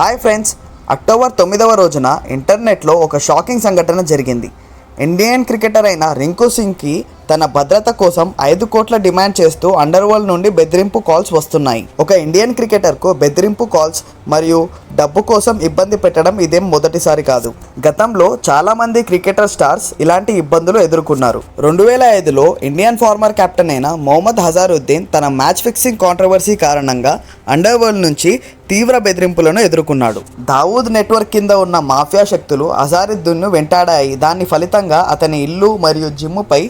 Hi friends October తొమ్మిదవ రోజున ఇంటర్నెట్లో ఒక షాకింగ్ సంఘటన జరిగింది. ఇండియన్ క్రికెటర్ అయిన రింకు సింగ్కి తన భద్రత కోసం ఐదు కోట్ల డిమాండ్ చేస్తూ అండర్ వరల్డ్ నుండి బెదిరింపు కాల్స్ వస్తున్నాయి. ఒక ఇండియన్ క్రికెటర్కు బెదిరింపు కాల్స్ మరియు డబ్బు కోసం ఇబ్బంది పెట్టడం ఇదేం మొదటిసారి కాదు. గతంలో చాలామంది క్రికెటర్ స్టార్స్ ఇలాంటి ఇబ్బందులు ఎదుర్కొన్నారు. రెండు వేల ఐదులో ఇండియన్ ఫార్మర్ కెప్టెన్ అయిన మొహమ్మద్ హజారుద్దీన్ తన మ్యాచ్ ఫిక్సింగ్ కాంట్రవర్సీ కారణంగా అండర్ వరల్డ్ నుంచి తీవ్ర బెదిరింపులను ఎదుర్కొన్నాడు. దావూద్ నెట్వర్క్ కింద ఉన్న మాఫియా శక్తులు అజారుద్దీన్ను వెంటాడాయి. దాని ఫలితంగా అతని ఇల్లు మరియు జిమ్ముపై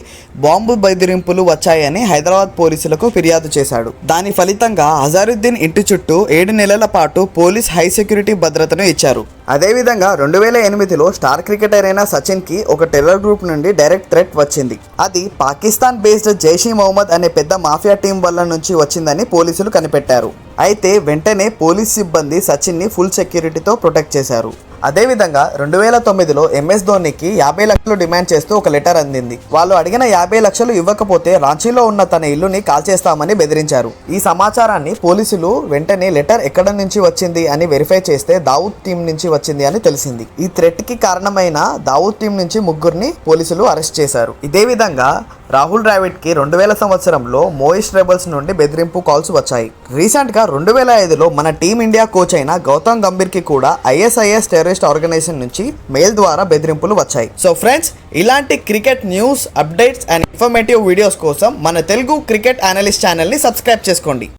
బాంబు బెదిరింపులు వచ్చాయని హైదరాబాద్ పోలీసులకు ఫిర్యాదు చేశాడు. దాని ఫలితంగా అజారుద్దీన్ ఇంటి చుట్టూ ఏడు నెలల పాటు పోలీస్ హై సెక్యూరిటీ భద్రతను ఇచ్చారు. అదేవిధంగా రెండు వేల ఎనిమిదిలో స్టార్ క్రికెటర్ అయిన సచిన్కి ఒక టెర్రర్ గ్రూప్ నుండి డైరెక్ట్ థ్రెట్ వచ్చింది. అది పాకిస్తాన్ బేస్డ్ జైషీ మహమ్మద్ అనే పెద్ద మాఫియా టీం వల్ల నుంచి వచ్చిందని పోలీసులు కనిపెట్టారు. అయితే వెంటనే పోలీస్ సిబ్బంది సచిన్ని ఫుల్ సెక్యూరిటీతో ప్రొటెక్ట్ చేశారు. అదేవిధంగా రెండు వేల తొమ్మిదిలో ఎంఎస్ ధోనికి యాభై లక్షలు డిమాండ్ చేస్తూ ఒక లెటర్ అందింది. వాళ్ళు అడిగిన యాభై లక్షలు ఇవ్వకపోతే రాంచీలో ఉన్న తన ఇల్లుని కాల్చేస్తామని బెదిరించారు. ఈ సమాచారాన్ని పోలీసులు వెంటనే లెటర్ ఎక్కడ నుంచి వచ్చింది అని వెరిఫై చేస్తే దావూద్ టీం నుంచి వచ్చింది అని తెలిసింది. ఈ థ్రెట్కి కారణమైన దావూద్ టీం నుంచి ముగ్గురిని పోలీసులు అరెస్ట్ చేశారు. ఇదే విధంగా రాహుల్ ద్రావిడ్కి రెండు వేల సంవత్సరంలో మోయిస్ట్ రెబల్స్ నుండి బెదిరింపు కాల్స్ వచ్చాయి. రీసెంట్గా రెండు వేల ఐదులో మన టీమిండియా కోచ్ అయిన గౌతమ్ గంభీర్కి కూడా ఐఎస్ఐఎస్ టెర్రరిస్ట్ ఆర్గనైజేషన్ నుంచి మెయిల్ ద్వారా బెదిరింపులు వచ్చాయి. సో ఫ్రెండ్స్ ఇలాంటి cricket news updates and informative videos కోసం మన తెలుగు క్రికెట్ అనలిస్ట్ ఛానల్ని సబ్స్క్రైబ్ చేసుకోండి.